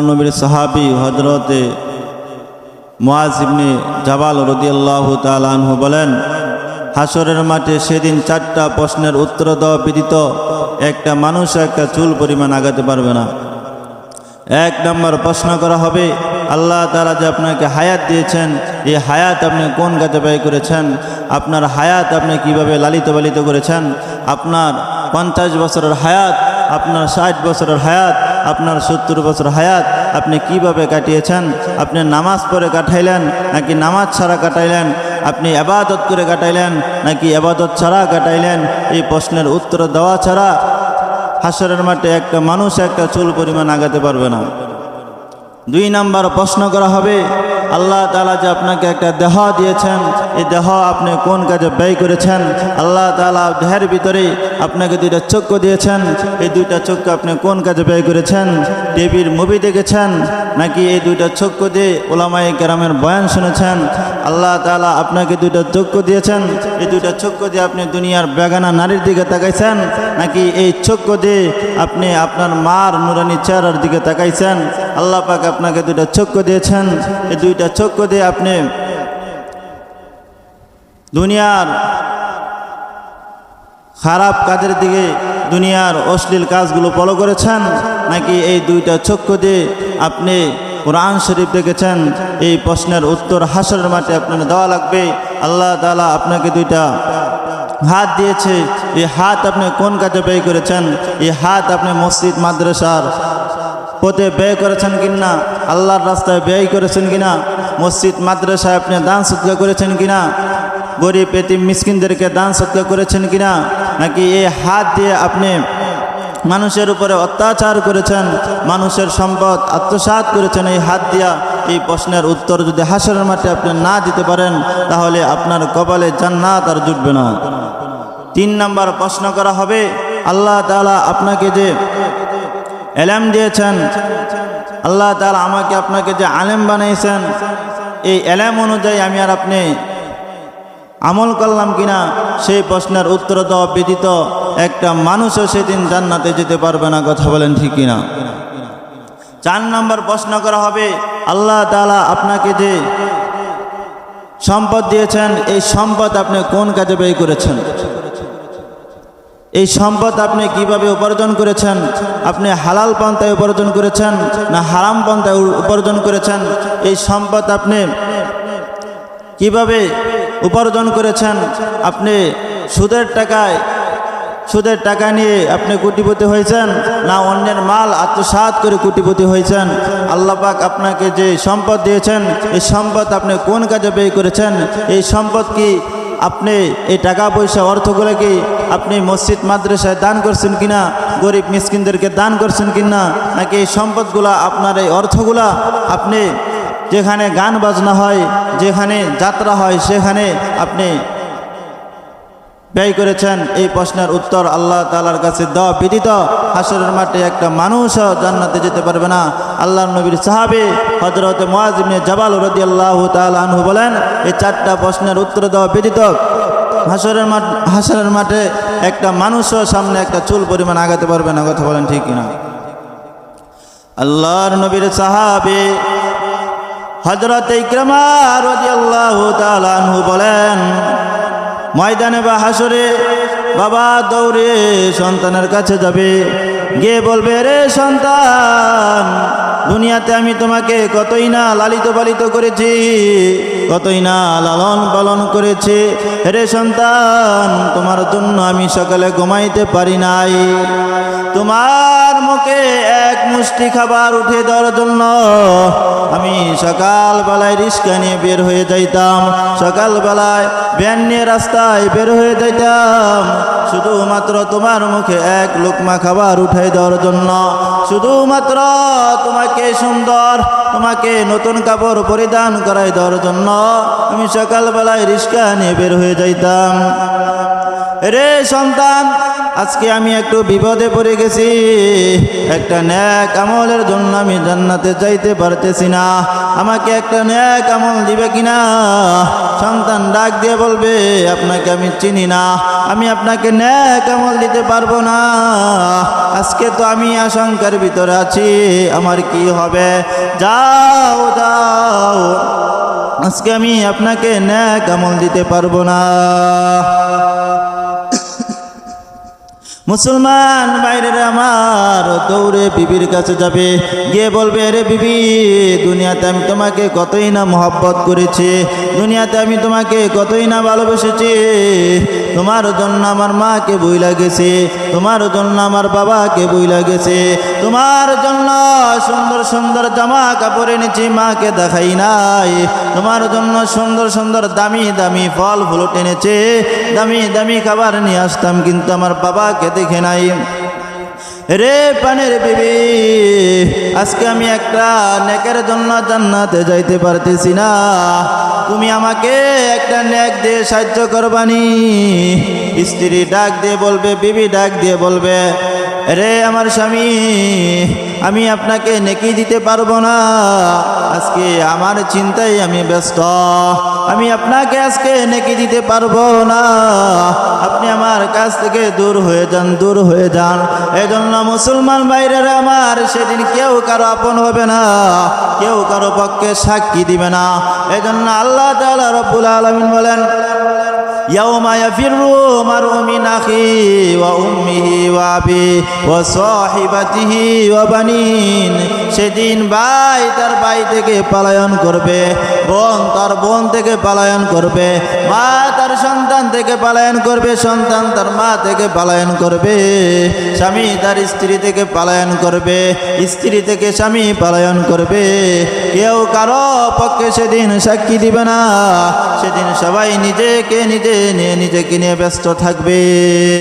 নবীর সাহাবি হজরতে ইবনে জাবাল রদিয়াল্লাহ তালানহু বলেন হাসরের মাঠে সেদিন চারটা প্রশ্নের উত্তর দেওয়া ব্যতীত একটা মানুষ একটা চুল পরিমাণ আগাতে পারবে না। এক নম্বর প্রশ্ন করা হবে, আল্লাহ তারা যে আপনাকে হায়াত দিয়েছেন, এই হায়াত আপনি কোন কাজে ব্যয় করেছেন? আপনার হায়াত আপনি কীভাবে লালিত পালিত করেছেন? আপনার পঞ্চাশ বছরের হায়াত, আপনার ষাট বছরের হায়াত আপনার সত্তর বছর হায়াত আপনি কীভাবে কাটিয়েছেন? আপনি নামাজ পড়ে কাটাইলেন নাকি নামাজ ছাড়া কাটাইলেন? আপনি আবাদত করে কাটাইলেন নাকি আবাদত ছাড়া কাটাইলেন? এই প্রশ্নের উত্তর দেওয়া ছাড়া হাসরের মাঠে একটা মানুষ একটা চুল পরিমাণ আগাতে পারবে না। দুই নাম্বার প্রশ্ন করা হবে আল্লাহ তালা যে আপনাকে একটা দেহ দিয়েছেন, এই দেহ আপনি কোন কাজে ব্যয় করেছেন? আল্লাহ তালা দেহের ভিতরে আপনাকে দুইটা চক্ষু দিয়েছেন। এই দুইটা চক্ষু আপনি কোন কাজে ব্যয় করেছেন? টিভির মুভি দেখেছেন? নাকি এই দুইটা চক্ষু দিয়ে ওলামাই গ্রামের বয়ান শুনেছেন? আল্লাহ তালা আপনাকে দুইটা চক্ষু দিয়েছেন। এই দুইটা চক্ষু দিয়ে আপনি দুনিয়ার বেগানা নারীর দিকে তাকাইছেন? নাকি এই চক্ষু দিয়ে আপনি আপনার মার নুরানি চেহারার দিকে তাকাইছেন? আল্লাহ পাক আপনাকে দুইটা চক্ষু দিয়েছেন। এই দুইটা চক্ষু দিয়ে আপনি দুনিয়ার খারাপ কাজের দিকে, দুনিয়ার অশ্লীল কাজগুলো ফলো করেছেন, নাকি এই দুইটা চক্ষু দিয়ে আপনি কোরআন শরীফ দেখেছেন, এই প্রশ্নের উত্তর হাসরের মাঠে আপনার দেওয়া লাগবে। আল্লাহ তালা আপনাকে দুইটা হাত দিয়েছে। এই হাত আপনি কোন কাজে ব্যয় করেছেন? এই হাত আপনি মসজিদ, মাদ্রাসার পথে ব্যয় করেছেন কিনা, আল্লাহর রাস্তায় ব্যয় করেছেন কিনা, মসজিদ মাদ্রাসায় আপনি দান সৎকা করেছেন কিনা, গরিব, এতিম, মিসকিনদেরকে দান সৎকা করেছেন কিনা, নাকি এই হাত দিয়ে আপনি মানুষের উপরে অত্যাচার করেছেন, মানুষের সম্পদ আত্মসাৎ করেছেন, এই হাত দিয়া এই প্রশ্নের উত্তর যদি হাসরের মাঠে আপনি না দিতে পারেন, তাহলে আপনার কপালে জান্নাত আর জুটবে না। তিন নাম্বার প্রশ্ন করা হবে, আল্লাহ তালা আপনাকে যে এলাম দিয়েছেন। আল্লাহ তালা আমাকে আপনাকে যে আলেম বানিয়েছেন এই এলাম অনুযায়ী আমি আর আপনি আমল করলাম কিনা, সেই প্রশ্নের উত্তর দেওয়া ব্যতীত একটা মানুষও সেদিন জান্নাতে যেতে পারবে না, কথা বলেন ঠিক কিনা? চার নম্বর প্রশ্ন করা হবে, আল্লাহ তালা আপনাকে যে সম্পদ দিয়েছেন, এই সম্পদ আপনি কোন কাজে ব্যয় করেছেন? এই সম্পদ আপনি কীভাবে উপার্জন করেছেন? আপনি হালাল পন্থায় উপার্জন করেছেন না হারাম পন্থায় উপার্জন করেছেন? এই সম্পদ আপনি কীভাবে উপার্জন করেছেন? আপনি সুদের টাকায়, সুদের টাকা নিয়ে আপনি কোটিপতি হয়েছেন না অন্যের মাল আত্মসাৎ করে কোটিপতি হয়েছেন? আল্লাহ পাক আপনাকে যে সম্পদ দিয়েছেন, এই সম্পদ আপনি কোন কাজে ব্যয় করেছেন? এই সম্পদ কি আপনি এই টাকা পয়সা অর্থগুলোকে আপনি মসজিদ, মাদ্রাসায় দান করছেন কিনা, গরিব মিসকিনদেরকে দান করছেন কিনা, নাকি এই সম্পদগুলা আপনার এই অর্থগুলা আপনি যেখানে গান বাজনা হয়, যেখানে যাত্রা হয়, সেখানে আপনি ব্যয় করেছেন। এই প্রশ্নের উত্তর আল্লাহ তালার কাছে দেওয়া বিদিত হাসরের মাঠে একটা মানুষও জান্নাতে যেতে পারবে না। আল্লাহ নবীর সাহাবে হজরত মোয়াজিবনে জবাল রদি আল্লাহ আনহু বলেন, এই চারটা প্রশ্নের উত্তর দেওয়া বিদিত হাসরের মাঠ, হাসরের মাঠে একটা মানুষও সামনে একটা চুল পরিমাণ আগাতে পারবে না। কথা বলেন ঠিক কিনা? আল্লাহর নবীর সাহাবে হজরত ইকরামা রাদিয়াল্লাহু তাআলা আনহু বলেন ময়দানে বা হাসরে বাবা দৌড়ে সন্তানের কাছে যাবে। গিয়ে বলবে, রে সন্তান, দুনিয়াতে আমি তোমাকে কতই না লালিত পালিত করেছি, কতই না লালন পালন করেছি। রে সন্তান, তোমার জন্য আমি সকালে ঘুমাইতে পারি নাই। তোমার মুখে এক মুষ্টি খাবার উঠে দেওয়ার জন্য আমি সকালবেলায় রিস্কা নিয়ে বের হয়ে যাইতাম। সকালবেলায় ভ্যান নিয়ে রাস্তায় বের হয়ে যাইতাম। শুধুমাত্র তোমার মুখে এক লোকমা খাবার উঠে দেওয়ার জন্য। শুধুমাত্র তোমাকে সুন্দর, তোমাকে নতুন কাপড় পরিধান করাই দেওয়ার জন্য আমি সকালবেলায় রিস্কা নিয়ে বের হয়ে যাইতাম। রে সন্তান, আজকে আমি একটু বিপদে পড়ে গেছি। একটা ন্যাক আমলের জন্য আমি জান্নাতে যাইতে পারতেছি না। আমাকে একটা ন্যাক আমল দিবে কিনা? সন্তান ডাক দিয়ে বলবে, আপনাকে আমি চিনি না, আমি আপনাকে ন্যাক আমল দিতে পারব না। আজকে তো আমি আশঙ্কার ভিতরে আছি, আমার কি হবে? যাও যাও। আজকে আমি আপনাকে ন্যাক আমল দিতে পারব না। মুসলমান বাইরের আমার দৌড়ে বিবির কাছে যাবে। গিয়ে বলবে, রে বিবি, দুনিয়াতে আমি তোমাকে কতই না মহব্বত করেছি, দুনিয়াতে আমি তোমাকে কতই না ভালোবেসেছি। তোমার জন্য আমার মাকে বই লাগেছে তোমার জন্য আমার বাবাকে বই লাগেছে তোমার জন্য সুন্দর সুন্দর জামা কাপড় এনেছি, মাকে দেখাই নাই। তোমার জন্য সুন্দর সুন্দর দামি দামি ফল ফুল টেনেছে, দামি দামি খাবার নিয়ে আসতাম, কিন্তু আমার বাবাকে দেখে নাই। রে পানের বিবি, আজকে আমি একটা নেকের জন্য জান্নাতে যাইতে পারতেছি না। তুমি আমাকে একটা নেক দিয়ে সাহায্য করবানি। স্ত্রী ডাক দিয়ে বলবে, বিবি ডাক দিয়ে বলবে, রে আমার স্বামী, আমি আপনাকে নেকি দিতে পারব না। আজকে আমার চিন্তায় আমি ব্যস্ত। আমি আপনাকে আজকে নেকি দিতে পারবো না আপনি আমার কাছ থেকে দূর হয়ে যান দূর হয়ে যান এই জন্য মুসলমান বাইরের আমার সেদিন কেউ কারো আপন হবে না কেউ কারো পক্ষে সাক্ষী দিবে না এই জন্য আল্লাহ তাআলা রব্বুল আলামিন বলেন يوم يفر المرء من أخيه وأمه وأبيه وصاحبته وبنين সেদিন ভাই তার ভাই থেকে পালায়ন করবে, বোন তার বোন থেকে পালায়ন করবে, মা তার সন্তান থেকে পালায়ন করবে, সন্তান তার মা থেকে পালায়ন করবে, স্বামী তার স্ত্রী থেকে পালায়ন করবে, স্ত্রী থেকে স্বামী পালায়ন করবে। কেউ কারও পক্ষে সেদিন সাক্ষী দিবে না, সেদিন সবাই নিজেকে নিজে নিয়ে নিজেকে নিয়ে ব্যস্ত থাকবে।